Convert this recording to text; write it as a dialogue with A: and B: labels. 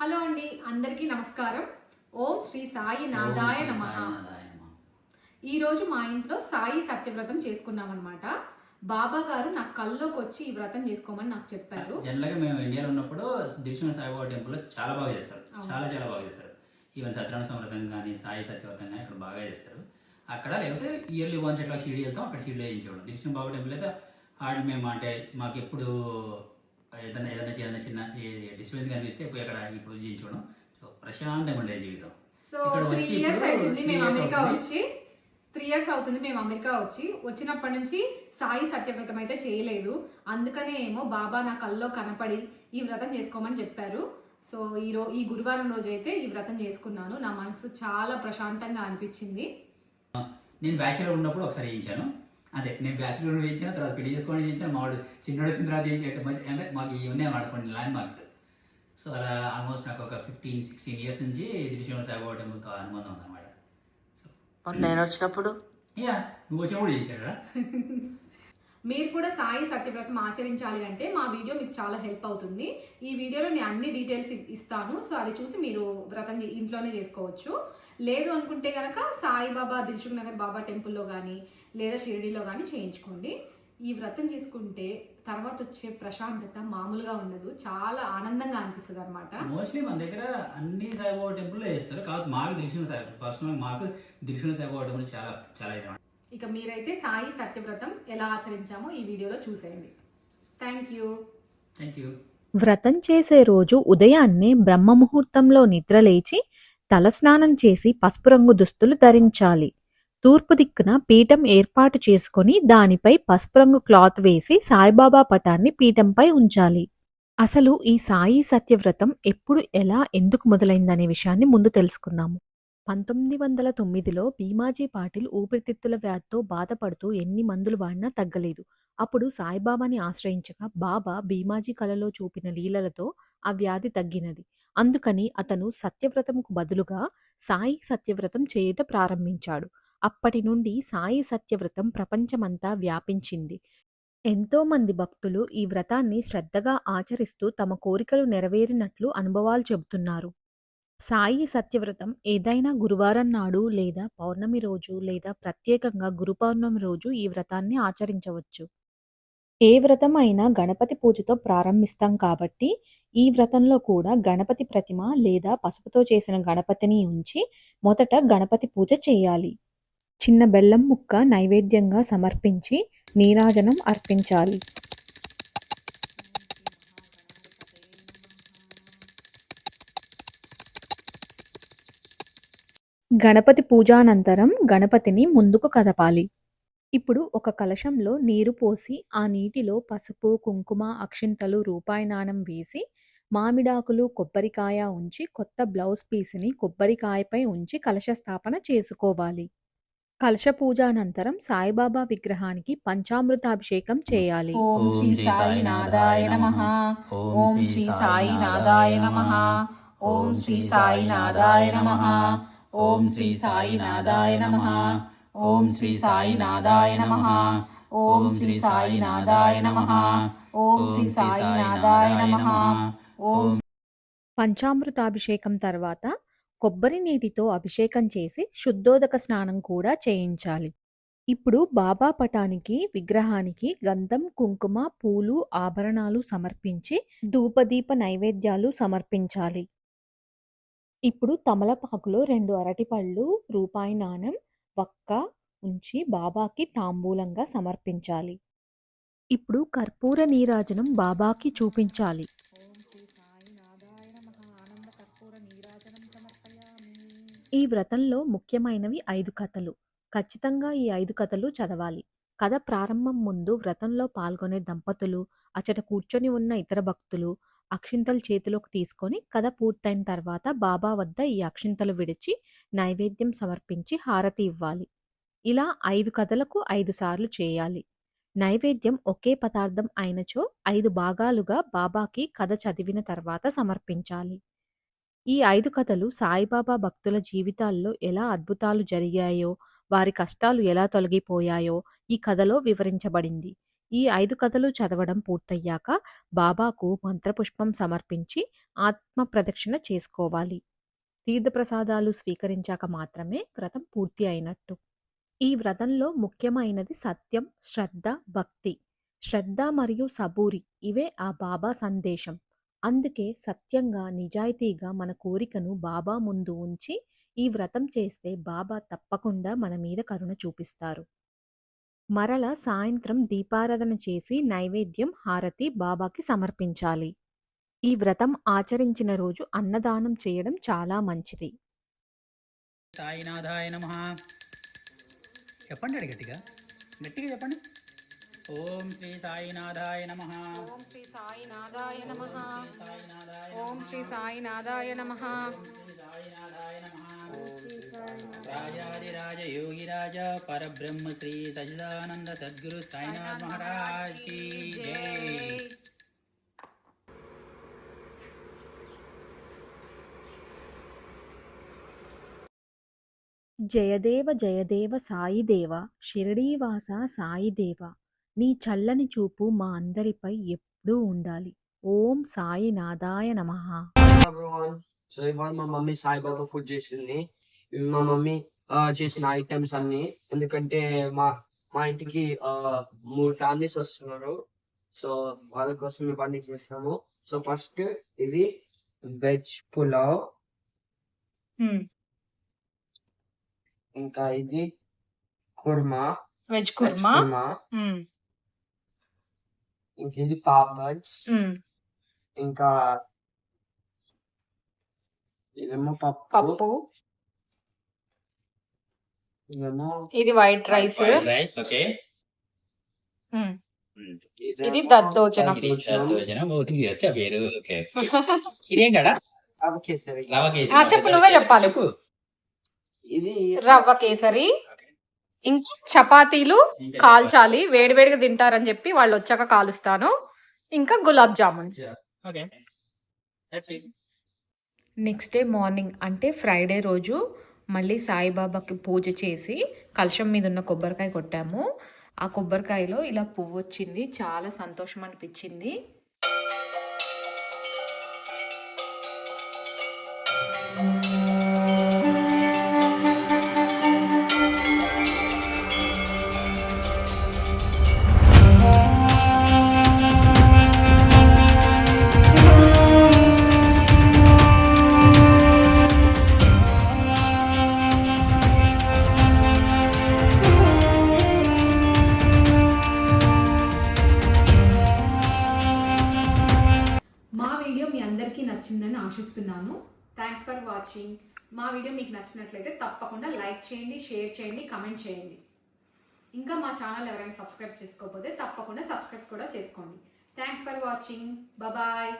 A: Hello అండి అందరికీ నమస్కారం. ఓం శ్రీ సాయి నాదాయ నమ. ఈ రోజు మా ఇంట్లో సాయి సత్యవ్రతం చేసుకున్నాం అనమాట బాబా గారు నా కల్లోకి వచ్చి ఈ వ్రతం చేసుకోమని నాకు చెప్పారు.
B: జనరల్గా మేము ఇండియాలో ఉన్నప్పుడు దిల్సుఖ్ సాయిబాబా టెంపుల్లో చాలా బాగా చేస్తారు. చాలా చాలా బాగా చేస్తారు. ఈవెన్ సత్యనారాయణ సంవ్రతం కానీ సాయి సత్యవ్రతం కానీ అక్కడ బాగా చేస్తారు. అక్కడ లేకపోతే ఇయర్లీ వన్స్ ఎట్లా షిరిడి వెళ్తాం అక్కడ షిరిడి చేయించేవాళ్ళం. దిల్సుఖ్ బాబా టెంపుల్ అయితే ఆడ మేము అంటే మాకు ఎప్పుడు ఏదైనా ఏదైనా ఏదైనా చిన్న డిస్టర్బెన్స్ కనిపిస్తే పోయి అక్కడ ఈ పూజ చేయించుకోవడం. సో ప్రశాంతంగా ఉండేది జీవితం.
A: సో త్రీ ఇయర్స్ అవుతుంది మేము అమెరికా. వచ్చి. త్రీ ఇయర్స్ అవుతుంది మేము అమెరికా వచ్చి. వచ్చినప్పటి నుంచి సాయి సత్యవ్రతం అయితే చేయలేదు. అందుకనే ఏమో బాబా నా కల్లో కనపడి ఈ వ్రతం చేసుకోమని చెప్పారు. సో ఈ రో ఈ గురువారం రోజు అయితే ఈ వ్రతం చేసుకున్నాను. నా మనసు చాలా ప్రశాంతంగా అనిపించింది.
B: నేను బ్యాచులర్ ఉన్నప్పుడు ఒకసారి చేయించాను. అదే నేను బ్యాచులర్ చేయించాను తర్వాత పెళ్ళి చేసుకోవడం చేయించాను మావాడు చిన్నోడు వచ్చిన తర్వాత చేయించాడు. మధ్య- అంటే మాకు ఇవి ఉన్నాయి అన్నమాట కొన్ని ల్యాండ్ మార్క్స్ సో అలా ఆల్మోస్ట్ నాకు ఒక ఫిఫ్టీన్ సిక్స్టీన్ ఇయర్స్ నుంచి దిల్షోన్ సాయిబాబా టెంపుల్తో అనుబంధం ఉందన్నమాట సో
C: నేను వచ్చినప్పుడు?
B: యా నువ్వు వచ్చినప్పుడు చేయించాడు కదా.
A: మీరు కూడా సాయి సత్యవ్రతం ఆచరించాలి అంటే మా వీడియో మీకు చాలా హెల్ప్ అవుతుంది. ఈ వీడియోలో నేను అన్ని డీటెయిల్స్ ఇస్తాను. సో అది చూసి మీరు వ్రతం ఇంట్లోనే చేసుకోవచ్చు. లేదు అనుకుంటే కనుక సాయిబాబా దిల్సుఖ్ నగర్ బాబా టెంపుల్లో కానీ లేదా షిరిడీలో కానీ చేయించుకోండి. ఈ వ్రతం చేసుకుంటే తర్వాత వచ్చే ప్రశాంతత మామూలుగా ఉండదు. చాలా ఆనందంగా అనిపిస్తుంది అనమాట
B: మోస్ట్లీ మన దగ్గర అన్ని సాయిబాబా టెంపుల్లో చేస్తారు. కాబట్టి మాకు దిల్షోన్ సాయి పర్సనల్ మాకు దిల్షోన్ సాయిబాబా టెంపుల్ చాలా చాలా ఇదన్నమాట
A: ఇక మీరైతే సాయి సత్యవ్రతం ఎలా ఆచరించామో ఈ వీడియోలో చూసేయండి. థ్యాంక్ యూ
B: థ్యాంక్ యూ
D: వ్రతం చేసే రోజు ఉదయాన్నే బ్రహ్మముహూర్తంలో నిద్రలేచి తలస్నానం చేసి పసుపు రంగు దుస్తులు ధరించాలి. తూర్పు దిక్కున పీఠం ఏర్పాటు చేసుకొని దానిపై పసుపు రంగు క్లాత్ వేసి సాయిబాబా పటాన్ని పీఠంపై ఉంచాలి. అసలు ఈ సాయి సత్యవ్రతం ఎప్పుడు ఎలా ఎందుకు మొదలైందనే విషయాన్ని ముందు తెలుసుకుందాము. పంతొమ్మిది వందల తొమ్మిదిలో భీమాజీ పాటిల్ ఊపిరితిత్తుల వ్యాధితో బాధపడుతూ ఎన్ని మందులు వాడినా తగ్గలేదు. అప్పుడు సాయిబాబాని ఆశ్రయించగా బాబా భీమాజీ కలలో చూపిన లీలలతో ఆ వ్యాధి తగ్గినది. అందుకని అతను సత్యవ్రతంకు బదులుగా సాయి సత్యవ్రతం చేయుట ప్రారంభించాడు. అప్పటి నుండి సాయి సత్యవ్రతం ప్రపంచమంతా వ్యాపించింది. ఎంతోమంది భక్తులు ఈ వ్రతాన్ని శ్రద్ధగా ఆచరిస్తూ తమ కోరికలు నెరవేరినట్లు అనుభవాలు చెబుతున్నారు. సాయి సత్యవ్రతం ఏదైనా గురువారం నాడు లేదా పౌర్ణమి రోజు లేదా ప్రత్యేకంగా గురు పౌర్ణమి రోజు ఈ వ్రతాన్ని ఆచరించవచ్చు. ఏ వ్రతం అయినా గణపతి పూజతో ప్రారంభిస్తాం కాబట్టి ఈ వ్రతంలో కూడా గణపతి ప్రతిమ లేదా పసుపుతో చేసిన గణపతిని ఉంచి మొదట గణపతి పూజ చేయాలి. చిన్న బెల్లం ముక్క నైవేద్యంగా సమర్పించి నీరాజనం అర్పించాలి. గణపతి పూజానంతరం గణపతిని ముందుకు కదపాలి. ఇప్పుడు ఒక కలశంలో నీరు పోసి ఆ నీటిలో పసుపు కుంకుమ అక్షింతలు రూపాయి నాణం వేసి మామిడాకులు కొబ్బరికాయ ఉంచి కొత్త బ్లౌజ్ పీస్ని కొబ్బరికాయపై ఉంచి కలశ స్థాపన చేసుకోవాలి. కలశ పూజానంతరం సాయిబాబా విగ్రహానికి పంచామృతాభిషేకం చేయాలి.
A: ఓం శ్రీ సాయి నాదాయ నమః. ఓం శ్రీ సాయి నాదాయ నమః. ఓం శ్రీ సాయి నాదాయ నమః. ఓం శ్రీ సాయి నాదాయ నమః. ఓం శ్రీ సాయి నాదాయ నమః. ఓం శ్రీ సాయి నాదాయ నమః. ఓం శ్రీ సాయి నాదాయ నమః. ఓం
D: పంచామృతాభిషేకం తర్వాత కొబ్బరి నీటితో అభిషేకం చేసి శుద్ధోదక స్నానం కూడా చేయించాలి. ఇప్పుడు బాబా పటానికి విగ్రహానికి గంధం కుంకుమ పూలు ఆభరణాలు సమర్పించి ధూపదీప నైవేద్యాలు సమర్పించాలి. ఇప్పుడు తమలపాకులో రెండు అరటిపళ్ళు రూపాయి నాణం వక్క ఉంచి బాబాకి తాంబూలంగా సమర్పించాలి. ఇప్పుడు కర్పూర నీరాజనం బాబాకి చూపించాలి. ఈ వ్రతంలో ముఖ్యమైనవి ఐదు కథలు. ఖచ్చితంగా ఈ ఐదు కథలు చదవాలి. కథ ప్రారంభం ముందు వ్రతంలో పాల్గొనే దంపతులు అచట కూర్చొని ఉన్న ఇతర భక్తులు అక్షింతలు చేతిలోకి తీసుకొని కథ పూర్తయిన తర్వాత బాబా వద్ద ఈ అక్షింతలు విడిచి నైవేద్యం సమర్పించి హారతి ఇవ్వాలి. ఇలా ఐదు కథలకు ఐదు సార్లు చేయాలి. నైవేద్యం ఒకే పదార్థం అయినచో ఐదు భాగాలుగా బాబాకి కథ చదివిన తర్వాత సమర్పించాలి. ఈ ఐదు కథలు సాయిబాబా భక్తుల జీవితాల్లో ఎలా అద్భుతాలు జరిగాయో వారి కష్టాలు ఎలా తొలగిపోయాయో ఈ కథలో వివరించబడింది. ఈ ఐదు కథలు చదవడం పూర్తయ్యాక బాబాకు మంత్రపుష్పం సమర్పించి ఆత్మ ప్రదక్షిణ చేసుకోవాలి. తీర్థప్రసాదాలు స్వీకరించాక మాత్రమే వ్రతం పూర్తి అయినట్టు. ఈ వ్రతంలో ముఖ్యమైనది సత్యం శ్రద్ధ భక్తి. శ్రద్ధ మరియు సబూరి ఇవే ఆ బాబా సందేశం. అందుకే సత్యంగా నిజాయితీగా మన కోరికను బాబా ముందు ఉంచి ఈ వ్రతం చేస్తే బాబా తప్పకుండా మన మీద కరుణ చూపిస్తారు. మరల సాయంత్రం దీపారాధన చేసి నైవేద్యం హారతి బాబాకి సమర్పించాలి. ఈ వ్రతం ఆచరించిన రోజు అన్నదానం చేయడం చాలా మంచిది.
B: సాయినాథాయ నమ. చెప్పండి గట్టిగా. గట్టిగా చెప్పండి. ఓం శ్రీ సాయినాథాయ నమ.
A: ఓం శ్రీ సాయినాథాయ నమ. ఓం శ్రీ సాయినాథాయ నమ.
B: యోగిరాజ పరబ్రహ్మ శ్రీ సచిదానంద సద్గురు సాయినాథ్ మహారాజ్ की జై.
D: జయదేవ జయదేవ సాయిదేవ షిరిడీవాస సాయిదేవ నీ చల్లని చూపు మా అందరిపై ఎప్పుడూ ఉండాలి. ఓం సాయినాథాయ నమః.
C: సో ఇవాళ మా మమ్మీ సాయిబాబా ఫుడ్ చేసింది. మా మమ్మీ చేసిన ఐటమ్స్ అన్ని. ఎందుకంటే మా మా ఇంటికి మూడు ఫ్యామిలీస్ వస్తున్నారు. సో వాళ్ళ కోసం ఇవన్నీ చేస్తాము. సో ఫస్ట్ ఇది వెజ్ పులావ్ ఇంకా ఇది కుర్మా
A: వెజ్ కుర్మా
C: ఇంకా ఇది పాపడ్స్ ఇంకా ఇదేమో పప్పు.
A: పప్పు. ఇది వైట్ రైస్.
B: రైస్ ఓకే
A: ఇది దద్దోజనం.
B: ఇది దద్దోజనం ఓ, ఇది వచ్చా పేరు ఓకే ఇదేంటడా?
C: రవ్వ కేసరి
B: రవ కేజీ
A: ఆ, చెప్పు, నువ్వే చెప్పాలి.
B: చెప్పు.
C: ఇది
A: రవ్వ కేసరి ఇంకా చపాతీలు కాల్చాలి వేడివేడిగా తింటారని చెప్పి వాళ్ళు వచ్చాక కాలుస్తాను. ఇంకా gulab jamuns.
B: Okay
A: next day morning అంటే ఫ్రైడే రోజు మళ్ళీ సాయిబాబాకి పూజ చేసి కలశం మీద ఉన్న కొబ్బరికాయ కొట్టాము. ఆ కొబ్బరికాయలో ఇలా పువ్వు వచ్చింది. చాలా సంతోషం అనిపించింది. మా నచ్చిందని ఆశిస్తున్నాను. థ్యాంక్స్ ఫర్ వాచింగ్ మా వీడియో మీకు నచ్చినట్లయితే తప్పకుండా లైక్ చేయండి షేర్ చేయండి కమెంట్ చేయండి. ఇంకా మా ఛానల్ ఎవరైనా సబ్స్క్రైబ్ చేసుకోకపోతే తప్పకుండా సబ్స్క్రైబ్ కూడా చేసుకోండి. Thanks for watching bye